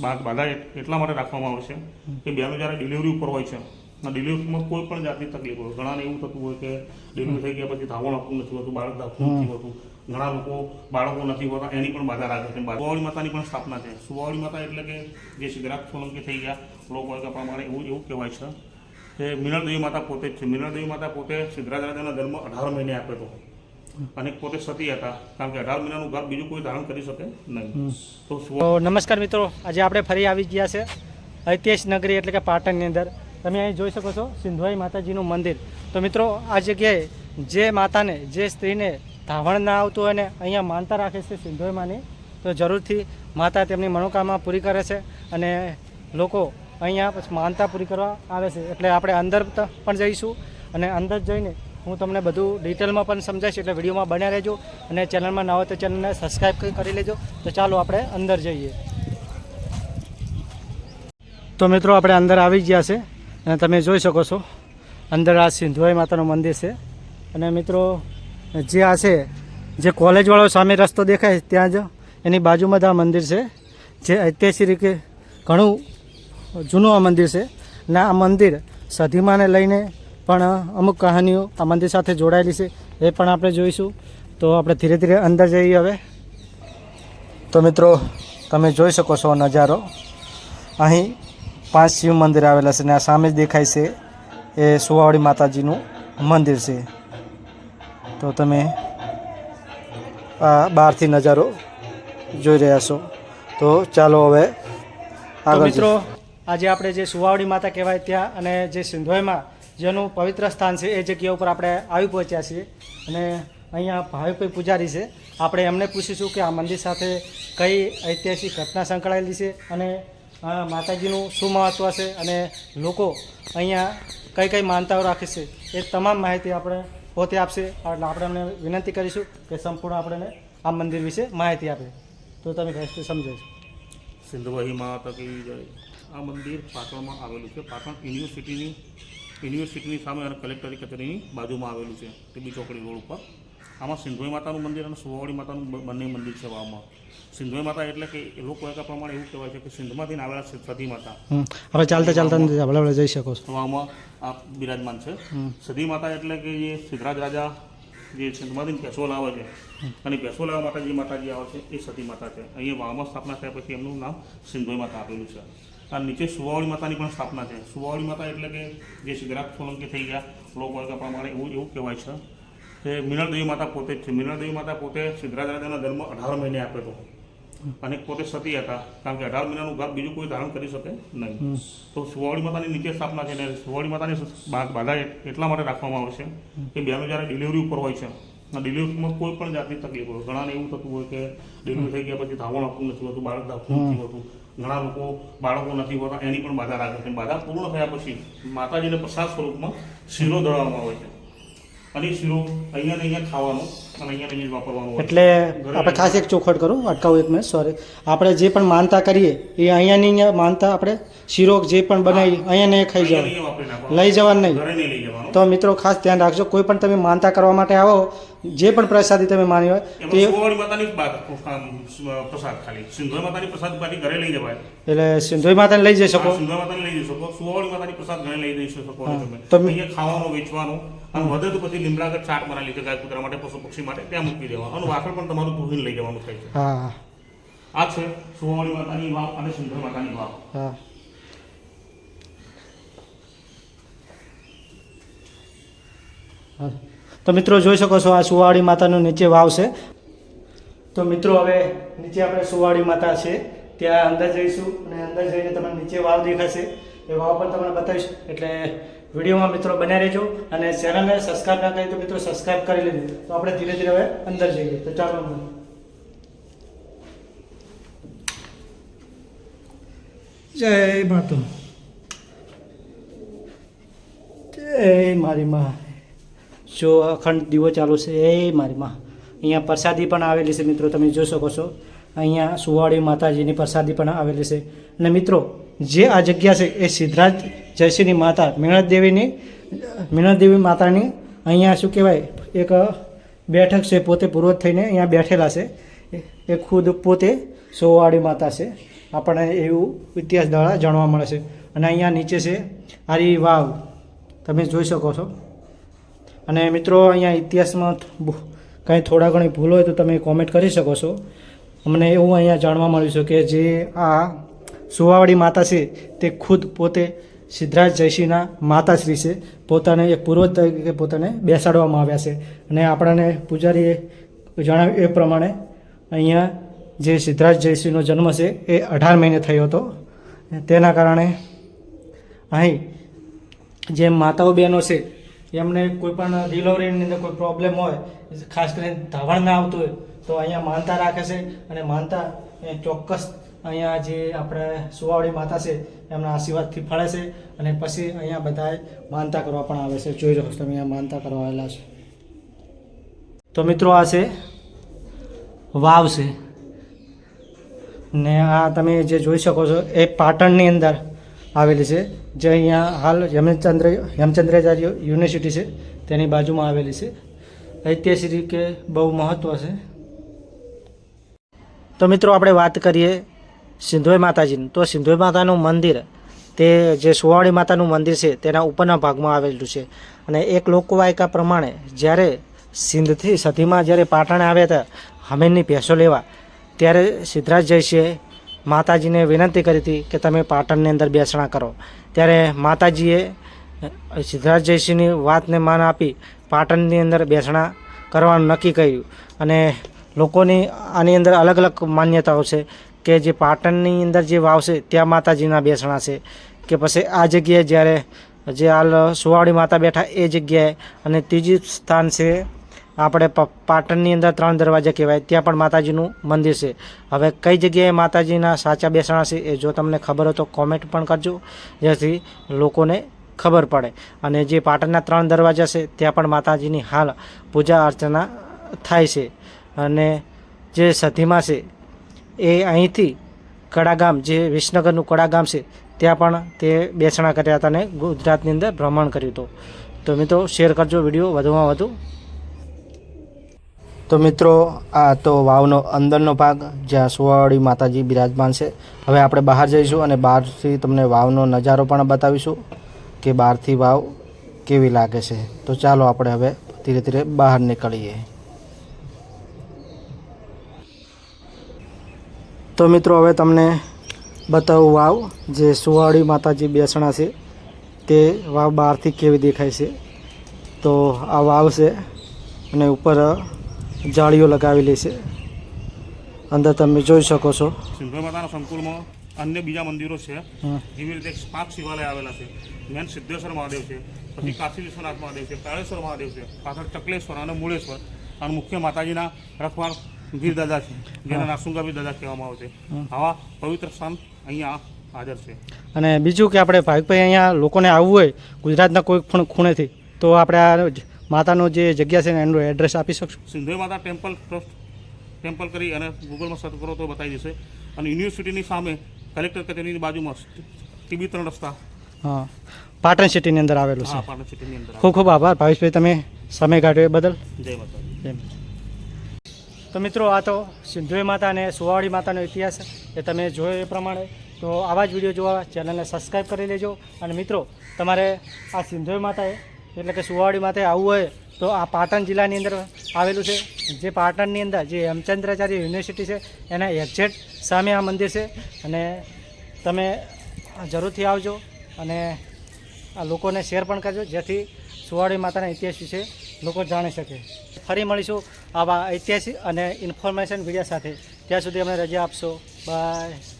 બાધા એટ- એટલા માટે રાખવામાં આવે છે કે બહેનો જ્યારે ડિલિવરી ઉપર હોય છે ડિલિવરીમાં કોઈ પણ જાતની તકલીફ હોય, ઘણાને એવું થતું હોય કે ડિલિવરી થઈ ગયા પછી ધાવણ આપવું નથી હોતું, બાળક દાખવું નથી હોતું, ઘણા લોકો બાળકો નથી હોતા, એની પણ બાધા રાખે છે. સુવાવડી માતાની પણ સ્થાપના છે. સુવાળી માતા એટલે કે જે સિદ્ધરાજ સોલંકી થઈ ગયા, લોકો પ્રમાણે એવું એવું કહેવાય છે કે મિનળ માતા પોતે જ છે. મિનળ માતા પોતે સિદ્ધરાજ રાજાના ધર્મ અઢાર મહિને આપ્યો હતો અને પોતે સતી હતા. કારણ કે અઢાર મહિનાનું ગર્ભ બીજું કોઈ ધારણ કરી શકે નહીં. તો નમસ્કાર મિત્રો આજે આપણે ફરી આવી ગયા છે ઐતિહાસિક નગરી એટલે કે પાટણની અંદર. તમે અહીં જોઈ શકો છો સિંધવાઈ માતાજીનું મંદિર. તો મિત્રો આ જગ્યાએ જે માતાને જે સ્ત્રીને ધાવણ ના આવતું હોય ને અહીંયા માનતા રાખે છે સિંધવાઈ માની તો જરૂરથી માતા તેમની મનોકામના પૂરી કરે છે અને લોકો અહીંયા માનતા પૂરી કરવા આવે છે. એટલે આપણે અંદર પણ જઈશું અને અંદર જઈને હું તમને બધું ડિટેલમાં પણ સમજાવીશ, એટલે વિડીયોમાં બન્યા રહેજો અને ચેનલમાં ના હોય તો ચેનલને સબસ્ક્રાઈબ કરી લેજો. તો ચાલો આપણે અંદર જઈએ. તો મિત્રો, આપણે અંદર આવી ગયા છે અને તમે જોઈ શકો છો, અંદર આ સિંધુભાઈ માતાનું મંદિર છે. અને મિત્રો, જે આ છે, જે કોલેજવાળો સામે રસ્તો દેખાય ત્યાં જ એની બાજુમાં જ આ મંદિર છે, જે ઐતિહાસિક ઘણું જૂનું આ મંદિર છે. અને આ મંદિર સધીમાને લઈને પણ અમુક કહાનીઓ આ મંદિર સાથે જોડાયેલી છે એ પણ આપણે જોઈશું. તો આપણે ધીરે ધીરે અંદર જઈએ હવે. તો મિત્રો તમે જોઈ શકો છો નજારો. અહીં પાંચ શિવ મંદિર આવેલા છે અને આ સામે જ દેખાય છે એ સુવાવડી માતાજીનું મંદિર છે. તો તમે આ બહારથી નજારો જોઈ રહ્યા છો. તો ચાલો હવે આગળ મિત્રો આજે આપણે જે સુવાવડી માતા કહેવાય ત્યાં અને જે સિંધોઈમાં જેનું પવિત્ર સ્થાન છે એ જગ્યા ઉપર આપણે આવી પહોંચ્યા છીએ. અને અહીંયા ભાવિકભાઈ પૂજારી છે. આપણે એમને પૂછીશું કે આ મંદિર સાથે કઈ ઐતિહાસિક ઘટના સંકળાયેલી છે અને માતાજીનું શું મહત્ત્વ છે અને લોકો અહીંયા કઈ કઈ માનતાઓ રાખે છે એ તમામ માહિતી આપણે પોતે આપશે. એટલે આપણે એમને વિનંતી કરીશું કે સંપૂર્ણ આપણે આ મંદિર વિશે માહિતી આપે. તો તમે સમજો સમજાવીશું સિંધુભાઈ માતા કેવી જાય. આ મંદિર પાટણમાં આવેલું છે. પાટણ યુનિવર્સિટીની યુનિવર્સિટીની સામે અને કલેક્ટરી કચેરીની બાજુમાં આવેલું છે ટીબી ચોકડી રોડ ઉપર. આમાં સિંધોઈ માતાનું મંદિર અને સુવાવડી માતાનું બંને મંદિર છે વાવમાં સિંધોઈ માતા એટલે કે એ લોકો કહેતા પ્રમાણે એવું કહેવાય છે કે સિંધમાંથી આવેલા સતી માતા. હવે ચાલતા ચાલતા જઈ શકો છો. વાવમાં આ બિરાજમાન છે. સતી માતા એટલે કે જે સિદ્ધરાજ રાજા જે સિંધમાંથી પેસો લાવે છે અને પેસો લાવવા માટે જે માતાજી આવે છે એ સતી માતા છે. અહીંયા વાવમાં સ્થાપના થયા પછી એમનું નામ સિંધોઈ માતા આપેલું છે. આ નીચે સુવાવળી માતાની પણ સ્થાપના છે. સુવાવળી માતા એટલે કે જે સિદ્ધરાજ સોલંકી થઈ ગયા લોકો કહે પ્રમાણે એવું એવું કહેવાય છે કે મિનળ માતા પોતે જ છે. મિનળ માતા પોતે સિદ્ધરાજ રાજાના ધર્મ અઢાર મહિને આપ્યો હતો. અને પોતે સતી હતા કારણ કે અઢાર મહિનાનું ગર્ભ બીજું કોઈ ધારણ કરી શકે નહીં. તો સુવાળી માતાની નીચે સ્થાપના છે ને સુવાળી માતાની બાધા એટલા માટે રાખવામાં આવે છે કે બહેનો જ્યારે ડિલિવરી ઉપર હોય છે અને ડિલિવરીમાં કોઈ પણ જાતની તકલીફ હોય. ઘણાને એવું થતું હોય કે ડિલિવરી થઈ ગયા પછી ધાવણ આપવું નથી હોતું બાળક ધાવતું નથી હોતું. ઘણા લોકો બાળકો નથી હોતા એની પણ બાધા રાખે છે. બાધા પૂર્ણ થયા પછી માતાજીને પ્રસાદ સ્વરૂપમાં શીરો દળવામાં આવે છે. અને શીરો અહીંયા ને અહીંયા ખાવાનો અને અહીંયા અહીંયા જ વાપરવાનો એટલે આપણે ખાસ એક ચોખવટ કરું અટકાવું એક મિનિટ સોરી આપણે જે પણ માનતા કરીએ એ અહીંયાની અહીંયા માનતા આપણે શીરો જે પણ બનાવી અહીંયા ને ખાઈ જવાનું. લઈ જવાનું નહીં. તો મિત્રો ખાસ ધ્યાન રાખજો કોઈ પણ તમે માનતા કરવા માટે આવો જે પણ પ્રસાદી તમે માની હોય તે પ્રસાદ ખાલી. સિંધોઈ માતાની પ્રસાદ ઘરે લઈ જવાય. એટલે સિંધોઈ માતાને લઈ જઈ શકો. સિંધોઈ માતાને લઈ જઈ શકો. સુવાળી માતાની પ્રસાદ ઘરે લઈ જઈ શકો તમે. તમે- અહીંયા ખાવાનું વેચવાનું. અને વધે તો પછી લીમડાગઢ ચાટ બનાવી લીધે ગાય કૂતરા માટે પશુ પક્ષી માટે ત્યાં મૂકી દેવાનું. અને વાસણ પણ તમારું ધોઈને લઈ જવાનું થાય છે. હા. આ છે સુવાવડી માતાની વાવ અને સુંદર માતાની વાવ. હા. તો મિત્રો જોઈ શકો છો આ સુવાળી માતાનું નીચે વાવ છે. તો મિત્રો હવે નીચે આપણે સુવાળી માતા છે. ત્યાં અંદર જઈશું અને અંદર જઈને તમને નીચે વાવ દેખાશે. એ વાવ પણ તમને બતાવીશ. એટલે વિડીયોમાં મિત્રો બન્યા રહેજો અને ચેનલને સબસ્ક્રાઈબ ના કરી તો મિત્રો સબસ્ક્રાઈબ કરી લેજો. તો આપણે ધીરે ધીરે હવે અંદર જઈએ. તો ચાલો જય માતો. જય મારી માં. જો અખંડ દીવો ચાલુ છે, એ મારી માં. અહીંયા પ્રસાદી પણ આવેલી છે મિત્રો, તમે જોઈ શકો છો. અહીંયા સુવાળી માતાજીની પ્રસાદી પણ આવેલી છે. અને મિત્રો જે આ જગ્યા છે એ સિદ્ધરાજ જયસિંહની માતા મીણત દેવીની, મીણત દેવી માતાની અહીંયા શું કહેવાય, એક બેઠક છે, પોતે પૂર્વજ થઈને અહીંયા બેઠેલા છે. એ- ખુદ પોતે સોવાળી માતા છે. આપણને એવું ઇતિહાસ દ્વારા જાણવા મળે છે. અને અહીંયા નીચે છે આરી વાવ. તમે જોઈ શકો છો. અને મિત્રો, અહીંયા ઇતિહાસમાં કંઈ થોડા ઘણી ભૂલ હોય તો તમે કોમેન્ટ કરી શકો છો. અમને એવું અહીંયા જાણવા મળ્યું છે કે જે આ સુવાવડી માતા છે તે ખુદ પોતે સિદ્ધરાજ જયસિંહના માતાશ્રી છે. પોતાને એક પૂર્વજ તરીકે પોતાને બેસાડવામાં આવ્યા છે. અને આપણને પૂજારીએ જણાવ્યું એ પ્રમાણે અહીંયા જે સિદ્ધરાજ જયસિંહનો જન્મ છે એ અઢાર મહિને થયો હતો. તેના કારણે અહીં જે માતાઓ બહેનો છે, એમને કોઈ પણ ડિલિવરીની અંદર કોઈ પ્રોબ્લેમ હોય, ખાસ કરીને ધાવણ ના આવતું હોય, તો અહીંયા માનતા રાખે છે અને માનતા ચોક્કસ અહીંયા જે આપણે સુવાવડી માતા છે, એમના આશીર્વાદથી ફળે છે અને પછી અહીંયા બધાએ માનતા કરવા પણ આવે છે. જોઈ રહ્યો તમે, અહીંયા માનતા કરવા આવેલા છે. તો મિત્રો આ છે, વાવ છે. ને આ તમે જે જોઈ શકો છો, એ પાટણની અંદર આવેલી છે, જે અહીંયા હાલ હેમચંદ્ર હેમચંદ્રાચાર્ય યુનિવર્સિટી છે, તેની બાજુમાં આવેલી છે. ઐતિહાસિક રીતે બહુ મહત્ત્વ છે. તો મિત્રો આપણે વાત કરીએ સિંધોઈ માતાજીનું તો સિંધોઈ માતાનું મંદિર, તે જે સુવાળી માતાનું મંદિર છે, તેના ઉપરના ભાગમાં આવેલું છે. અને એક લોકવાયકા પ્રમાણે જ્યારે સિંધથી સતીમાં જ્યારે પાટણ આવ્યા હતા હમીરની ભેંસો લેવા, ત્યારે સિદ્ધરાજ જયસિંહે માતાજીને વિનંતી કરી હતી કે તમે પાટણની અંદર બેસણા કરો. ત્યારે માતાજીએ સિદ્ધરાજ જયસિંહની વાતને માન આપી પાટણની અંદર બેસણા કરવાનું નક્કી કર્યું. અને લોકોની આની અંદર અલગ અલગ માન્યતાઓ છે. કે જે પાટણની અંદર જે વાવ છે, ત્યાં માતાજીના બેસણા છે. કે પછી આ જગ્યાએ જ્યારે જે હાલ સુવાવડી માતા બેઠા એ જગ્યાએ અને ત્રીજી સ્થાન છે, આપણે પાટણની અંદર ત્રણ દરવાજા કહેવાય, ત્યાં પણ માતાજીનું મંદિર છે. હવે કઈ જગ્યાએ માતાજીના સાચા બેસણા છે એ જો તમને ખબર હોય તો કોમેન્ટ પણ કરજો, જેથી લોકોને ખબર પડે. અને જે પાટણના ત્રણ દરવાજા છે, ત્યાં પણ માતાજીની હાલ પૂજા અર્ચના થાય છે. અને જે સધીમાં છે એ અહીંથી કડાગામ, જે વિસનગરનું કડાગામ છે, ત્યાં પણ તે બેસણા કર્યા હતા અને ગુજરાતની અંદર ભ્રમણ કર્યું હતું. તો મિત્રો, શેર કરજો વીડિયો વધુમાં વધુ. તો મિત્રો, આ તો વાવનો અંદરનો ભાગ, જ્યાં સુવાવડી માતાજી બિરાજમાન છે. હવે આપણે બહાર જઈશું અને બહારથી તમને વાવનો નજારો પણ બતાવીશું કે બહારથી વાવ કેવી લાગે છે. તો ચાલો આપણે હવે ધીરે ધીરે બહાર નીકળીએ. તો મિત્રો હવે તમને બતાવું વાવ જે સુવાળી માતાજી બેસણા છે. તે વાવ બહારથી કેવી દેખાય છે. તો આ વાવ છે અને ઉપર જાળીઓ લગાવેલી છે. અંદર તમે જોઈ શકો છો. સિંધોઈ માતાના સંકુલમાં અન્ય બીજા મંદિરો છે. જેવી રીતે પાંચ શિવાલય આવેલા છે. મેન સિદ્ધેશ્વર મહાદેવ છે. પછી કાશી વિશ્વનાથ મહાદેવ છે કાળેશ્વર મહાદેવ છે પાછળ ચકલેશ્વર અને મૂળેશ્વર અને મુખ્ય માતાજીના રખવાળ ગીર દાદા છે જેને નાસુંગાભી દાદા કહેવામાં આવે છે. આવા પવિત્ર સ્થાન અહીંયા હાજર છે. અને બીજું કે આપણે ભાવિકભાઈ અહીંયા લોકોને આવવું હોય ગુજરાતના કોઈ પણ ખૂણેથી તો આપણે આ માતાનો જે જગ્યા છે ને એનું એડ્રેસ આપી શકશું? સિંધુ માતા ટેમ્પલ ટ્રસ્ટ ટેમ્પલ કરી અને ગૂગલમાં સર્ચ કરો તો બતાવી દેશે. અને યુનિવર્સિટીની સામે કલેક્ટર કચેરીની બાજુમાં ટીબી ત્રણ રસ્તા. હા. પાટણ સિટીની અંદર આવેલું છે. પાટણ સિટીની અંદર ખૂબ ખૂબ આભાર. ભાવેશભાઈ તમે સમય કાઢ્યો એ બદલ. જય માતા એમ તો મિત્રો, આ તો સિંધોઈ માતા અને સુવાવાડી માતાનો ઇતિહાસ એ તમે જોયો એ પ્રમાણે. તો આવા જ વીડિયો જોવા ચેનલને સબસ્ક્રાઈબ કરી લેજો. અને મિત્રો, તમારે આ સિંધોઈ માતાએ, એટલે કે સુવાવાડી માતાએ આવવું હોય, તો આ પાટણ જિલ્લાની અંદર આવેલું છે. જે પાટણની અંદર જે હેમચંદ્રાચાર્ય યુનિવર્સિટી છે, એના એક્ઝેક્ટ સામે આ મંદિર છે. અને તમે જરૂરથી આવજો અને આ લોકોને શેર પણ કરજો, જેથી સુવાડી માતાના ઇતિહાસ વિશે લોકો જાણી શકે. ફરી મળીશું આવા ઐતિહાસિક અને ઇન્ફોર્મેશન વિડીયા સાથે. ત્યાં સુધી અમને રજા આપશો. બાય